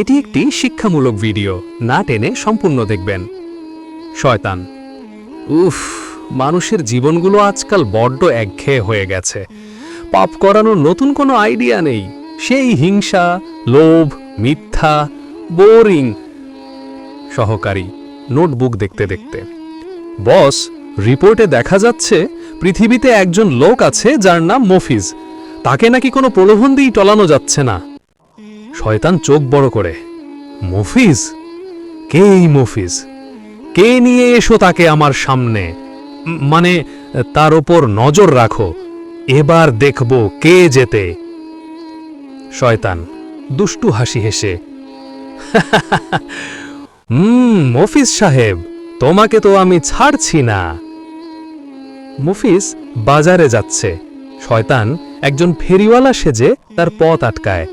এটি একটি শিক্ষামূলক ভিডিও, না টেনে সম্পূর্ণ দেখবেন। শয়তান। উফ, মানুষের জীবনগুলো আজকাল বড্ড একঘেয়ে হয়ে গেছে। পাপ করানোর নতুন কোনো আইডিয়া নেই। সেই হিংসা, লোভ, মিথ্যা, বোরিং সহকারী নোটবুক দেখতে দেখতে। বস, রিপোর্টে দেখা যাচ্ছে পৃথিবীতে একজন লোক আছে যার নাম মফিজ। তাকে নাকি কোনো প্রলোভন দিয়েই টলানো যাচ্ছে না। শয়তান চোখ বড় করে। মফিজ? কে এই মফিজ? কে নিয়ে এসো তাকে আমার সামনে? মানে তার ওপর নজর রাখো। এবার দেখব কে যেতে। শয়তান দুষ্টু হাসি হেসে হুম মফিজ সাহেব, তোমাকে তো আমি ছাড়ছি না। মফিজ বাজারে যাচ্ছে। শয়তান একজন ফেরিওয়ালা সেজে তার পথ আটকায়।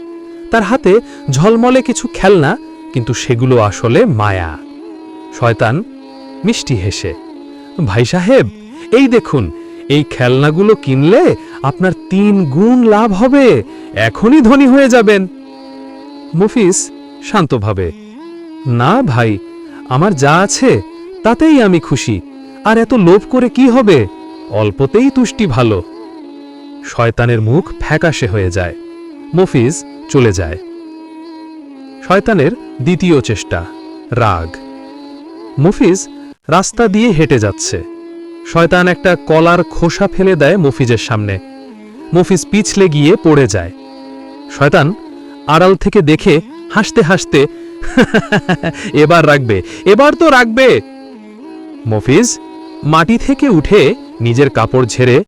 তার হাতে ঝলমলে কিছু খেলনা, কিন্তু সেগুলো আসলে মায়া। শয়তান মিষ্টি হেসে, ভাই সাহেব, এই দেখুন, এই খেলনাগুলো কিনলে আপনার তিন গুণ লাভ হবে, এখনই ধনী হয়ে যাবেন। মুফিস শান্তভাবে, না ভাই, আমার যা আছে তাতেই আমি খুশি, আর এত লোভ করে কি হবে? অল্পতেই তুষ্টি ভালো। শয়তানের মুখ ফ্যাকাশে হয়ে যায়। মফিজ চলে যায়। শয়তানের দ্বিতীয় চেষ্টা, রাগ। মফিজ রাস্তা দিয়ে হেঁটে যাচ্ছে। শয়তান একটা কলার খোসা ফেলে দেয় মফিজের সামনে। মফিজ পিছলে গিয়ে পড়ে যায়। শয়তান আড়াল থেকে দেখে হাসতে হাসতে, এবার রাখবে, এবার তো রাখবে। মফিজ মাটি থেকে উঠে নিজের কাপড় ঝেড়ে,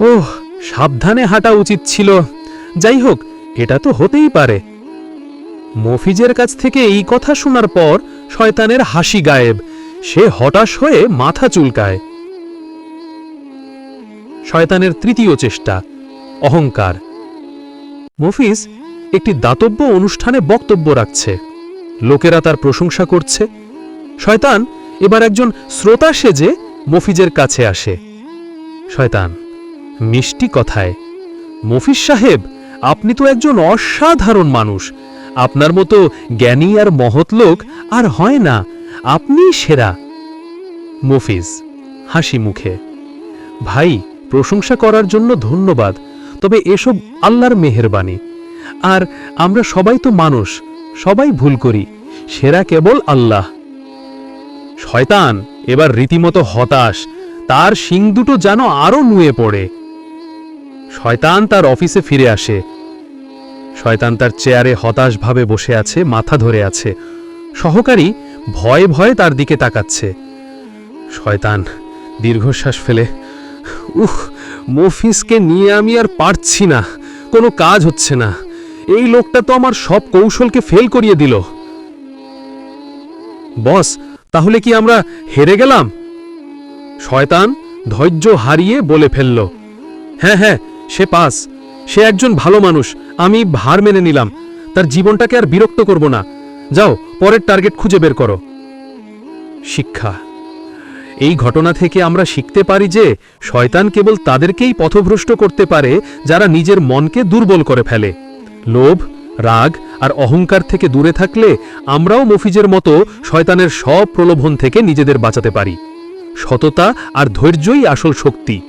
ওহ, সাবধানে হাঁটা উচিত ছিল। যাই হোক এটা তো হতেই পারে। মফিজের কাছ থেকে এই কথা শোনার পর শয়তানের হাসি গায়েব। সে হতাশ হয়ে মাথা চুলকায়। শয়তানের তৃতীয় চেষ্টা, অহংকার। মফিজ একটি দাতব্য অনুষ্ঠানে বক্তব্য রাখছে। লোকেরা তার প্রশংসা করছে। শয়তান এবার একজন শ্রোতা সেজে মফিজের কাছে আসে। শয়তান, মিষ্টি কথায়, মফিজ সাহেব আপনি তো একজন অসাধারণ মানুষ। আপনার মতো জ্ঞানী আর মহৎ লোক আর হয় না। আপনিই সেরা। মফিজ, হাসি মুখে। ভাই, প্রশংসা করার জন্য ধন্যবাদ, তবে এসব আল্লাহর মেহেরবানি। আর আমরা সবাই তো মানুষ, সবাই ভুল করি, সেরা কেবল আল্লাহ। শয়তান, এবার রীতিমতো হতাশ, তার শিং দুটো যেন আরও নুয়ে পড়ে। শয়তান তার অফিসে ফিরে আসে। শয়তান তার চেয়ারে হতাশভাবে বসে আছে, মাথা ধরে আছে। সহকারী ভয়ে ভয়ে তার দিকে তাকাচ্ছে। শয়তান দীর্ঘশ্বাস ফেলে, উহ, মফিসকে নিয়ে আমি আর পারছি না, কোনো কাজ হচ্ছে না। এই লোকটা তো আমার সব কৌশলকে ফেল করিয়ে দিল। বস, তাহলে কি আমরা হেরে গেলাম? শয়তান ধৈর্য হারিয়ে বলে ফেলল হ্যাঁ হ্যাঁ সে পাস। সে একজন ভালো মানুষ। আমি ভার মেনে নিলাম। তার জীবনটাকে আর বিরক্ত করব না। যাও, পরের টার্গেট খুঁজে বের করো। শিক্ষা। এই ঘটনা থেকে আমরা শিখতে পারি যে, শয়তান কেবল তাদেরকেই পথভ্রষ্ট করতে পারে যারা নিজের মনকে দুর্বল করে ফেলে। লোভ, রাগ আর অহংকার থেকে দূরে থাকলে আমরাও মফিজের মতো শয়তানের সব প্রলোভন থেকে নিজেদের বাঁচাতে পারি। সততা আর ধৈর্যই আসল শক্তি।